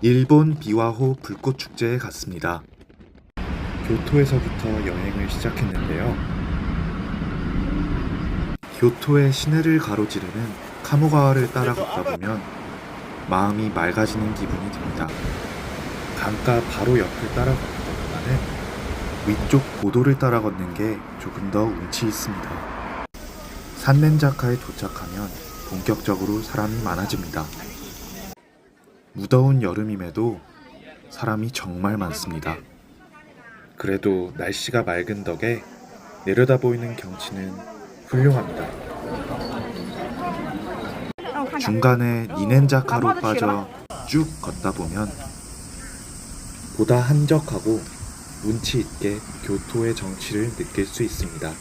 일본 비와호 불꽃 축제에 갔습니다. 교토에서부터 여행을 시작했는데요. 교토의 시내를 가로지르는 카모가와를 따라 걷다 보면 마음이 맑아지는 기분이 듭니다. 강가 바로 옆을 따라 걷는 것보다는 위쪽 고도를 따라 걷는 게 조금 더 운치 있습니다. 산렌자카에 도착하면 본격적으로 사람이 많아집니다. 무더운 여름임에도 사람이 정말 많습니다. 그래도 날씨가 맑은 덕에 내려다 보이는 경치는 훌륭합니다. 중간에 니넨자카로 빠져 쭉 걷다 보면 보다 한적하고 운치 있게 교토의 정취를 느낄 수 있습니다.